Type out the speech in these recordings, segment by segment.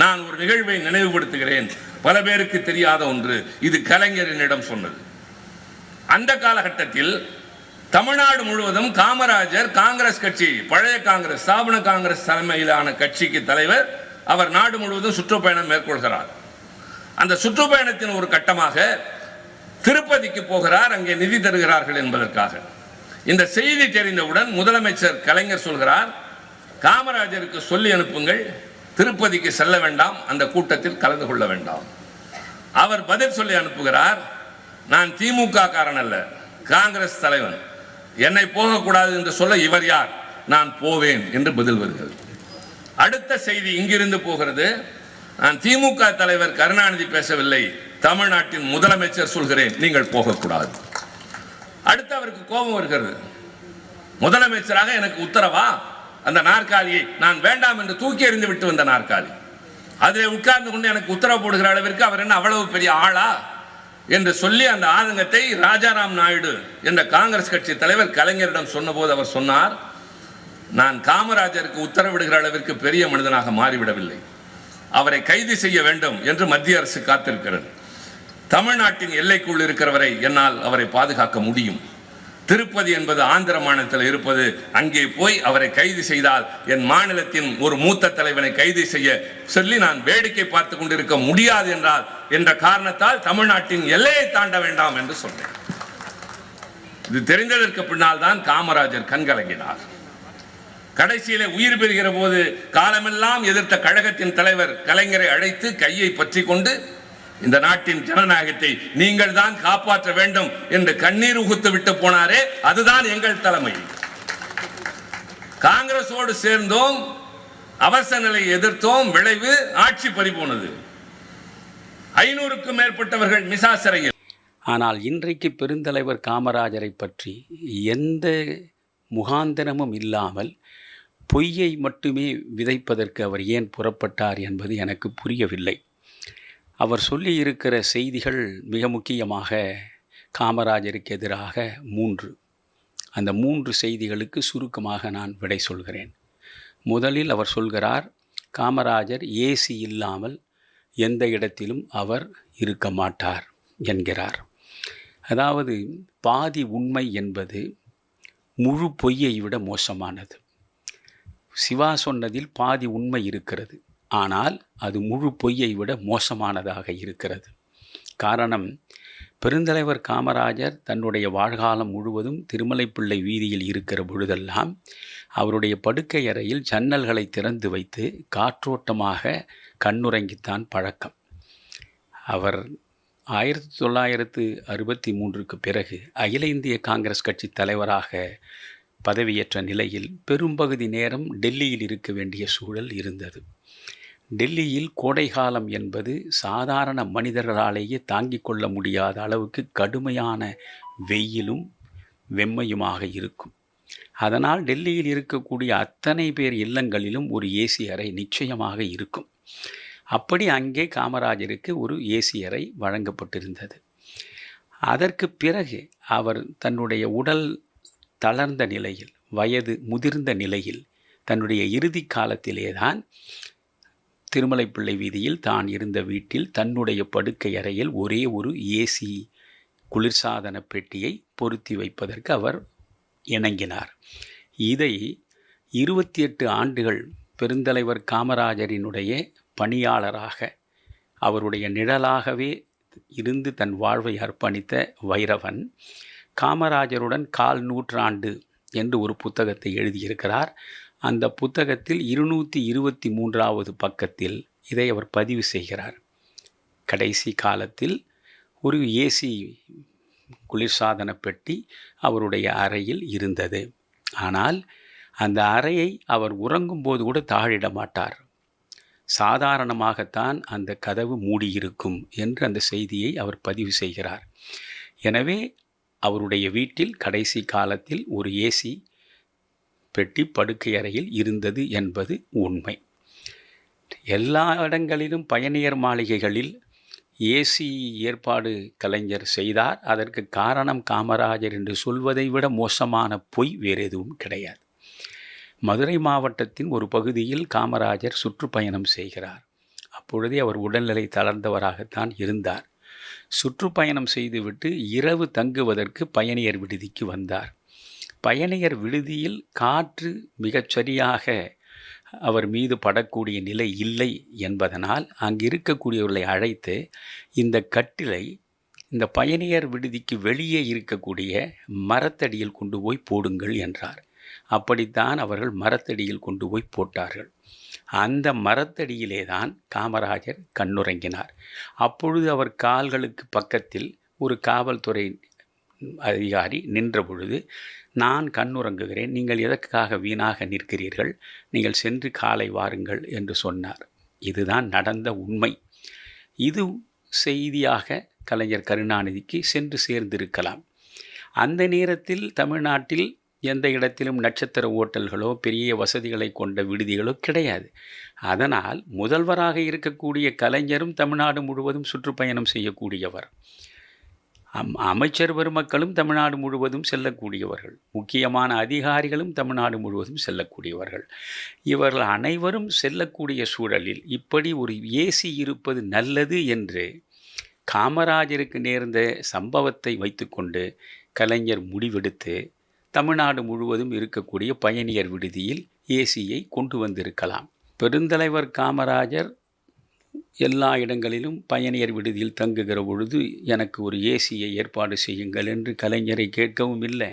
நான் ஒரு நிகழ்வை நினைவுபடுத்துகிறேன். பல பேருக்கு தெரியாத ஒன்று இது கலைஞரினிடம் சொன்னது. அந்த காலகட்டத்தில் தமிழ்நாடு முழுவதும் காமராஜர் காங்கிரஸ் கட்சி பழைய காங்கிரஸ் ஸ்தாபன காங்கிரஸ் தலைமையிலான கட்சிக்கு தலைவர் அவர் நாடு முழுவதும் சுற்றுப்பயணம் மேற்கொள்கிறார். அந்த சுற்றுப்பயணத்தின் ஒரு கட்டமாக திருப்பதிக்கு போகிறார் அங்கே நிதி தருகிறார்கள் என்பதற்காக. இந்த செய்தி தெரிந்தவுடன் முதலமைச்சர் கலைஞர் சொல்கிறார் காமராஜருக்கு சொல்லி அனுப்புங்கள் திருப்பதிக்கு செல்ல வேண்டாம் அந்த கூட்டத்தில் கலந்து கொள்ள வேண்டாம். அவர் பதில் சொல்லி அனுப்புகிறார் நான் திமுக காரன் அல்ல காங்கிரஸ் தலைவன். என்னை போகக்கூடாது என்று சொல்ல இவர் யார்? நான் போவேன் என்று பதில் வருகிறது. அடுத்த செய்தி இங்கிருந்து போகிறது. நான் திமுக தலைவர் கருணாநிதி பேசவில்லை தமிழ்நாட்டின் முதலமைச்சர் சொல்கிறேன் நீங்கள் போகக்கூடாது. அடுத்து அவருக்கு கோபம் வருகிறது. முதலமைச்சராக எனக்கு உத்தரவா? அந்த நாற்காலியை நான் வேண்டாம் என்று தூக்கி எறிந்து விட்டு வந்த நாற்காலி. அதில் உட்கார்ந்து கொண்டு எனக்கு உத்தரவு போடுகிற அளவிற்கு அவர் என்ன அவ்வளவு பெரிய ஆளா என்று சொல்லி அந்த ஆதங்கத்தை ராஜாராம் நாயுடு என்ற காங்கிரஸ் கட்சி தலைவர் கலைஞரிடம் சொன்னபோது அவர் சொன்னார் நான் காமராஜருக்கு உத்தரவிடுகிற அளவிற்கு பெரிய மனிதனாக மாறிவிடவில்லை. அவரை கைது செய்ய வேண்டும் என்று மத்திய அரசு காத்திருக்கிறது. தமிழ்நாட்டின் எல்லைக்குள் இருக்கிறவரை என்னால் அவரை பாதுகாக்க முடியும். திருப்பதி என்பது ஆந்திர மாநிலத்தில் இருப்பது. அங்கே போய் அவரை கைது செய்தால் என் மாநிலத்தின் ஒரு மூத்த தலைவனை கைது செய்ய சொல்லி நான் வேடிக்கை பார்த்து கொண்டிருக்க முடியாது என்றால் என்ற காரணத்தால் தமிழ்நாட்டின் எல்லையை தாண்ட வேண்டாம் என்று சொன்னேன். இது தெரிந்ததற்கு பின்னால் தான் காமராஜர் கண்கலங்கினார். கடைசியிலே உயிர் பெறுகிற போது காலமெல்லாம் எதிர்த்த கழகத்தின் தலைவர் கலைஞரை அழைத்து கையை பற்றி கொண்டு இந்த நாட்டின் ஜனநாயகத்தை நீங்கள் தான் காப்பாற்ற வேண்டும் என்று கண்ணீர் உகுத்து விட்டு போனாரே அதுதான் எங்கள் தலைமை. காங்கிரஸோடு சேர்ந்தோம் அவசர நிலையை எதிர்த்தோம் விளைவு ஆட்சி பறிபோனது. ஐநூறுக்கும் மேற்பட்டவர்கள் மிசா சிறையில். ஆனால் இன்றைக்கு பெருந்தலைவர் காமராஜரை பற்றி எந்த முகாந்திரமும் இல்லாமல் பொய்யை மட்டுமே விதைப்பதற்கு அவர் ஏன் புறப்பட்டார் என்பது எனக்கு புரியவில்லை. அவர் சொல்லியிருக்கிற செய்திகள் மிக முக்கியமாக காமராஜருக்கு எதிராக மூன்று. அந்த மூன்று செய்திகளுக்கு சுருக்கமாக நான் விடை சொல்கிறேன். முதலில் அவர் சொல்கிறார் காமராஜர் ஏசி இல்லாமல் எந்த இடத்திலும் அவர் இருக்க மாட்டார் என்கிறார். அதாவது பாதி உண்மை என்பது முழு பொய்யை விட மோசமானது. சிவா சொன்னதில் பாதி உண்மை இருக்கிறது. ஆனால் அது முழு பொய்யை விட மோசமானதாக இருக்கிறது. காரணம் பெருந்தலைவர் காமராஜர் தன்னுடைய வாழ்காலம் முழுவதும் திருமலைப்பிள்ளை வீதியில் இருக்கிற பொழுதெல்லாம் அவருடைய படுக்கை அறையில் ஜன்னல்களை திறந்து வைத்து காற்றோட்டமாக கண்ணுறங்கித்தான் பழக்கம். அவர் ஆயிரத்தி தொள்ளாயிரத்து அறுபத்தி மூன்றுக்கு பிறகு அகில இந்திய காங்கிரஸ் கட்சி தலைவராக பதவியேற்ற நிலையில் பெரும்பகுதி நேரம் டெல்லியில் இருக்க வேண்டிய சூழல் இருந்தது. டெல்லியில் கோடைகாலம் என்பது சாதாரண மனிதர்களாலேயே தாங்கிக் கொள்ள முடியாத அளவுக்கு கடுமையான வெயிலும் வெம்மையுமாக இருக்கும். அதனால் டெல்லியில் இருக்கக்கூடிய அத்தனை பேர் இல்லங்களிலும் ஒரு ஏசி அறை நிச்சயமாக இருக்கும். அப்படி அங்கே காமராஜருக்கு ஒரு ஏசி அறை வழங்கப்பட்டிருந்தது. அதற்கு பிறகு அவர் தன்னுடைய உடல் தளர்ந்த நிலையில் வயது முதிர்ந்த நிலையில் தன்னுடைய இறுதி காலத்திலே தான் திருமலைப்பிள்ளை வீதியில் தான் இருந்த வீட்டில் தன்னுடைய படுக்கை அறையில் ஒரே ஒரு ஏசி குளிர்சாதன பெட்டியை பொருத்தி வைப்பதற்கு அவர் இணங்கினார். இதை இருபத்தி எட்டு ஆண்டுகள் பெருந்தலைவர் காமராஜரினுடைய பணியாளராக அவருடைய நிழலாகவே இருந்து தன் வாழ்வை அர்ப்பணித்த வைரவன் காமராஜருடன் கால் நூற்றாண்டு என்று ஒரு புத்தகத்தை எழுதியிருக்கிறார். அந்த புத்தகத்தில் இருநூற்றி இருபத்தி மூன்றாவது பக்கத்தில் இதை அவர் பதிவு செய்கிறார். கடைசி காலத்தில் ஒரு ஏசி குளிர்சாதன பெட்டி அவருடைய அறையில் இருந்தது. ஆனால் அந்த அறையை அவர் உறங்கும்போது கூட தாழிட மாட்டார். சாதாரணமாகத்தான் அந்த கதவு மூடியிருக்கும் என்று அந்த செய்தியை அவர் பதிவு செய்கிறார். எனவே அவருடைய வீட்டில் கடைசி காலத்தில் ஒரு ஏசி பெட்டி படுக்கை அறையில் இருந்தது என்பது உண்மை. எல்லா இடங்களிலும் பயணியர் மாளிகைகளில் ஏசி ஏற்பாடு கலைஞர் செய்தார். அதற்கு காரணம் காமராஜர் என்று சொல்வதை விட மோசமான பொய் வேறு எதுவும் கிடையாது. மதுரை மாவட்டத்தின் ஒரு பகுதியில் காமராஜர் சுற்றுப்பயணம் செய்கிறார். அப்பொழுதே அவர் உடல்நிலை தளர்ந்தவராகத்தான் இருந்தார். சுற்றுப்பயணம் செய்துவிட்டு இரவு தங்குவதற்கு பயணியர் விடுதிக்கு வந்தார். பயணியர் விடுதியில் காற்று மிகச் சரியாக அவர் மீது படக்கூடிய நிலை இல்லை என்பதனால் அங்கு இருக்கக்கூடியவர்களை அழைத்து இந்த கட்டிலை இந்த பயணியர் விடுதிக்கு வெளியே இருக்கக்கூடிய மரத்தடியில் கொண்டு போய் போடுங்கள் என்றார். அப்படித்தான் அவர்கள் மரத்தடியில் கொண்டு போய் போட்டார்கள். அந்த மரத்தடியிலே தான் காமராஜர் கண்ணுறங்கினார். அப்பொழுது அவர் கால்களுக்கு பக்கத்தில் ஒரு காவல்துறை அதிகாரி நின்ற பொழுது நான் கண்ணுறங்குகிறேன் நீங்கள் எதற்காக வீணாக நிற்கிறீர்கள்? நீங்கள் சென்று காலை வாருங்கள் என்று சொன்னார். இதுதான் நடந்த உண்மை. இது செய்தியாக கலைஞர் கருணாநிதிக்கு சென்று சேர்ந்திருக்கலாம். அந்த நேரத்தில் தமிழ்நாட்டில் எந்த இடத்திலும் நட்சத்திர ஓட்டல்களோ பெரிய வசதிகளை கொண்ட விடுதிகளோ கிடையாது. அதனால் முதல்வராக இருக்கக்கூடிய கலைஞரும் தமிழ்நாடு முழுவதும் சுற்றுப்பயணம் செய்யக்கூடியவர். அம் அமைச்சர் பெருமக்களும் தமிழ்நாடு முழுவதும் செல்லக்கூடியவர்கள். முக்கியமான அதிகாரிகளும் தமிழ்நாடு முழுவதும் செல்லக்கூடியவர்கள். இவர்கள் அனைவரும் செல்லக்கூடிய சூழலில் இப்படி ஒரு ஏசி இருப்பது நல்லது என்று காமராஜருக்கு நேர்ந்த சம்பவத்தை வைத்துக்கொண்டு கலைஞர் முடிவெடுத்து தமிழ்நாடு முழுவதும் இருக்கக்கூடிய பயணியர் விடுதியில் ஏசியை கொண்டு வந்திருக்கலாம். பெருந்தலைவர் காமராஜர் எல்லா இடங்களிலும் பயணியர் விடுதியில் தங்குகிற பொழுது எனக்கு ஒரு ஏசியை ஏற்பாடு செய்யுங்கள் என்று கலைஞரை கேட்கவும் இல்லை.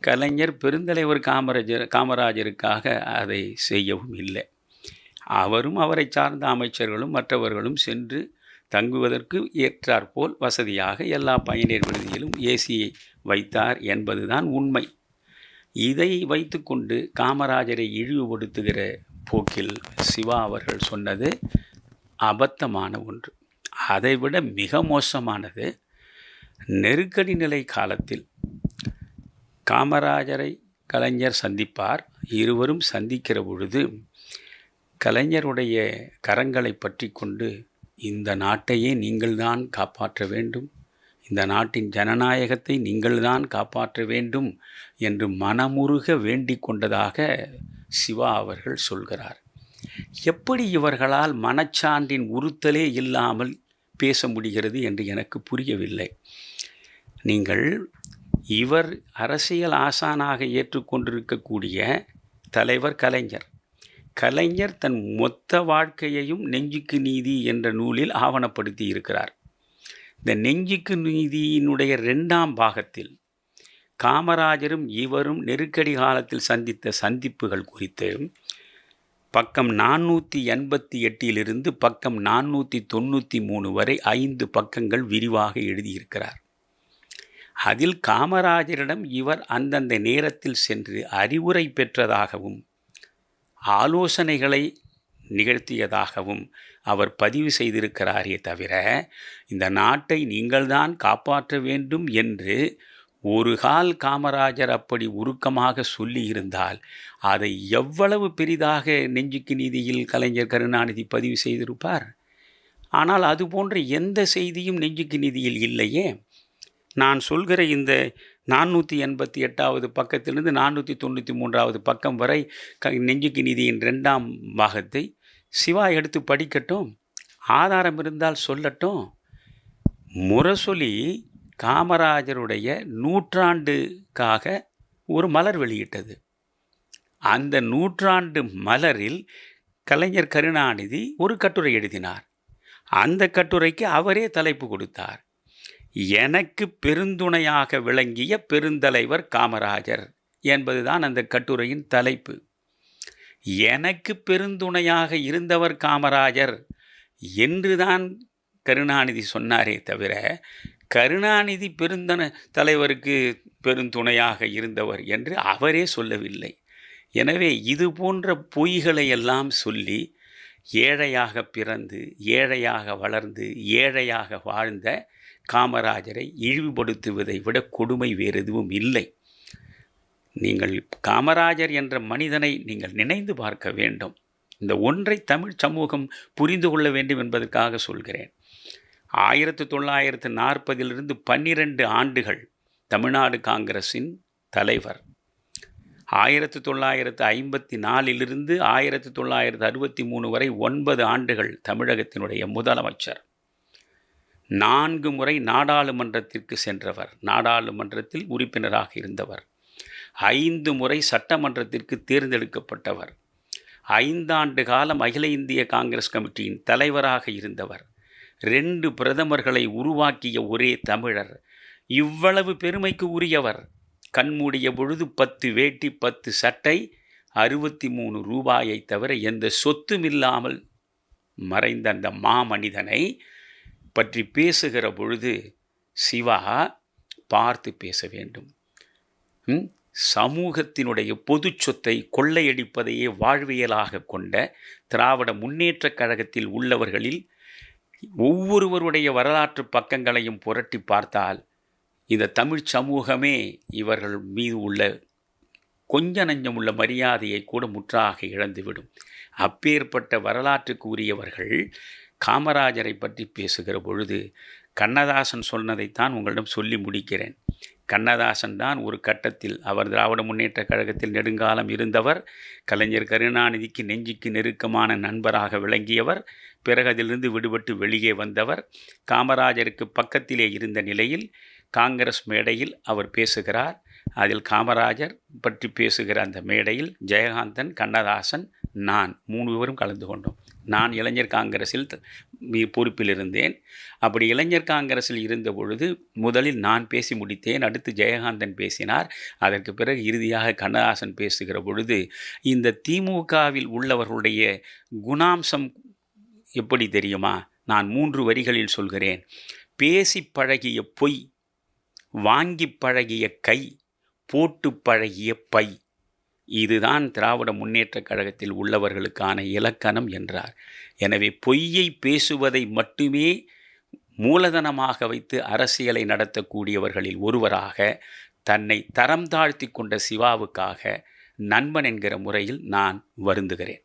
கலைஞர் பெருந்தலைவர் காமராஜர் காமராஜருக்காக அதை செய்யவும் இல்லை. அவரும் அவரை சார்ந்த அமைச்சர்களும் மற்றவர்களும் சென்று தங்குவதற்கு ஏற்றாற்போல் வசதியாக எல்லா பயணியர் விடுதியிலும் ஏசியை வைத்தார் என்பதுதான் உண்மை. இதை வைத்துக்கொண்டு காமராஜரை இழிவுபடுத்துகிற போக்கில் சிவா அவர்கள் சொன்னது அபத்தமான ஒன்று. அதைவிட மிக மோசமானது நெருக்கடி நிலை காலத்தில் காமராஜரை கலைஞர் சந்திப்பார். இருவரும் சந்திக்கிற பொழுது கலைஞருடைய கரங்களை பற்றி கொண்டு இந்த நாட்டையே நீங்கள்தான் காப்பாற்ற வேண்டும். இந்த நாட்டின் ஜனநாயகத்தை நீங்கள்தான் காப்பாற்ற வேண்டும் என்று மனமுருக வேண்டிக் கொண்டதாக சிவா அவர்கள் சொல்கிறார். எப்படி இவர்களால் மனச்சான்றின் உறுத்தலே இல்லாமல் பேச முடிகிறது என்று எனக்கு புரியவில்லை. நீங்கள் இவர் அரசியல் ஆசானாக ஏற்றுக்கொண்டிருக்கக்கூடிய தலைவர் கலைஞர். கலைஞர் தன் மொத்த வாழ்க்கையையும் நெஞ்சுக்கு நீதி என்ற நூலில் ஆவணப்படுத்தி இருக்கிறார். இந்த நெஞ்சுக்கு நீதியினுடைய ரெண்டாம் பாகத்தில் காமராஜரும் இவரும் நெருக்கடி காலத்தில் சந்தித்த சந்திப்புகள் குறித்து பக்கம் நானூற்றி எண்பத்தி எட்டிலிருந்து பக்கம் நானூற்றி தொண்ணூற்றி மூணு வரை ஐந்து பக்கங்கள் விரிவாக எழுதியிருக்கிறார். அதில் காமராஜரிடம் இவர் அந்தந்த நேரத்தில் சென்று அறிவுரை பெற்றதாகவும் ஆலோசனைகளை நிகழ்த்தியதாகவும் அவர் பதிவு செய்திருக்கிறாரே தவிர இந்த நாட்டை நீங்கள்தான் காப்பாற்ற வேண்டும் என்று ஒரு கால் காமராஜர் அப்படி உருக்கமாக சொல்லியிருந்தால் அதை எவ்வளவு பெரிதாக நெஞ்சுக்கு நீதியில் கலைஞர் கருணாநிதி பதிவு செய்திருப்பார்? ஆனால் அது போன்ற எந்த செய்தியும் நெஞ்சுக்கு நீதியில் இல்லையே. நான் சொல்கிற இந்த நானூற்றி எண்பத்தி எட்டாவது பக்கத்திலிருந்து நானூற்றி தொண்ணூற்றி மூன்றாவது பக்கம் வரை க நெஞ்சுக்கு நீதியின் ரெண்டாம் பாகத்தை சிவா எடுத்து படிக்கட்டும். ஆதாரம் இருந்தால் சொல்லட்டும். முரசொலி காமராஜருடைய நூற்றாண்டுக்காக ஒரு மலர் வெளியிட்டது. அந்த நூற்றாண்டு மலரில் கலைஞர் கருணாநிதி ஒரு கட்டுரை எழுதினார். அந்த கட்டுரைக்கு அவரே தலைப்பு கொடுத்தார். எனக்கு பெருந்துணையாக விளங்கிய பெருந்தலைவர் காமராஜர் என்பதுதான் அந்த கட்டுரையின் தலைப்பு. எனக்கு பெருந்துணையாக இருந்தவர் காமராஜர் என்றுதான் கருணாநிதி சொன்னாரே தவிர கருணாநிதி பெருந்தன தலைவருக்கு பெருந்துணையாக இருந்தவர் என்று அவரே சொல்லவில்லை. எனவே இது போன்ற பொய்களை எல்லாம் சொல்லி ஏழையாக பிறந்து ஏழையாக வளர்ந்து ஏழையாக வாழ்ந்த காமராஜரை இழிவுபடுத்துவதை விட கொடுமை வேறு எதுவும் இல்லை. நீங்கள் காமராஜர் என்ற மனிதனை நீங்கள் நினைந்து பார்க்க வேண்டும். இந்த ஒன்றை தமிழ் சமூகம் புரிந்து கொள்ள வேண்டும் என்பதற்காக சொல்கிறேன். ஆயிரத்தி தொள்ளாயிரத்து நாற்பதிலிருந்து பன்னிரண்டு ஆண்டுகள் தமிழ்நாடு காங்கிரஸின் தலைவர். ஆயிரத்தி தொள்ளாயிரத்து ஐம்பத்தி நாலிலிருந்து ஆயிரத்தி தொள்ளாயிரத்து அறுபத்தி மூணு வரை ஒன்பது ஆண்டுகள் தமிழகத்தினுடைய முதலமைச்சர். நான்கு முறை நாடாளுமன்றத்திற்கு சென்றவர். நாடாளுமன்றத்தில் உறுப்பினராக இருந்தவர். ஐந்து முறை சட்டமன்றத்திற்கு தேர்ந்தெடுக்கப்பட்டவர். ஐந்தாண்டு காலம் அகில இந்திய காங்கிரஸ் கமிட்டியின் தலைவராக இருந்தவர். ரெண்டு பிரதமர்களை உருவாக்கிய ஒரே தமிழர். இவ்வளவு பெருமைக்கு உரியவர். கண்மூடிய பொழுது பத்து வேட்டி பத்து சட்டை அறுபத்தி மூணு ரூபாயை தவிர எந்த சொத்தும் இல்லாமல் மறைந்த அந்த மாமனிதனை பற்றி பேசுகிற பொழுது சிவா பார்த்து பேச வேண்டும். சமூகத்தினுடைய பொது சொத்தை கொள்ளையடிப்பதையே வாழ்வியலாக கொண்ட திராவிட முன்னேற்றக் கழகத்தில் உள்ளவர்களில் ஒவ்வொருவருடைய வரலாற்று பக்கங்களையும் புரட்டி பார்த்தால் இந்த தமிழ் சமூகமே இவர்கள் மீது உள்ள கொஞ்ச நஞ்சம் உள்ள மரியாதையை கூட முற்றாக இழந்துவிடும். அப்பேற்பட்ட வரலாற்றுக்கு உரியவர்கள் காமராஜரை பற்றி பேசுகிற பொழுது கண்ணதாசன் சொன்னதைத்தான் உங்களிடம் சொல்லி முடிக்கிறேன். கண்ணதாசன் தான் ஒரு கட்டத்தில் அவர் திராவிட முன்னேற்ற கழகத்தில் நெடுங்காலம் இருந்தவர் கலைஞர் கருணாநிதிக்கு நெஞ்சுக்கு நெருக்கமான நண்பராக விளங்கியவர் பிறகு அதிலிருந்து விடுபட்டு வெளியே வந்தவர் காமராஜருக்கு பக்கத்திலே இருந்த நிலையில் காங்கிரஸ் மேடையில் அவர் பேசுகிறார். அதில் காமராஜர் பற்றி பேசுகிற அந்த மேடையில் ஜெயகாந்தன் கண்ணதாசன் நான் மூணு பேரும் கலந்து கொண்டோம். நான் இளைஞர் காங்கிரஸில் பொறுப்பில் இருந்தேன். அப்படி இளைஞர் காங்கிரஸில் இருந்த பொழுது முதலில் நான் பேசி முடித்தேன். அடுத்து ஜெயகாந்தன் பேசினார். அதற்கு பிறகு இறுதியாக கண்ணதாசன் பேசுகிற பொழுது இந்த திமுகவில் உள்ளவர்களுடைய குணாம்சம் எப்படி தெரியுமா? நான் மூன்று வரிகளில் சொல்கிறேன். பேசி பழகிய பொய் வாங்கி பழகிய கை போட்டு பழகிய பை. இதுதான் திராவிட முன்னேற்றக் கழகத்தில் உள்ளவர்களுக்கான இலக்கணம் என்றார். எனவே பொய்யை பேசுவதை மட்டுமே மூலதனமாக வைத்து அரசியலை நடத்தக்கூடியவர்களில் ஒருவராக தன்னை தரம் தாழ்த்தி கொண்ட சிவாவுக்காக நண்பன் என்கிற முறையில் நான் வருந்துகிறேன்.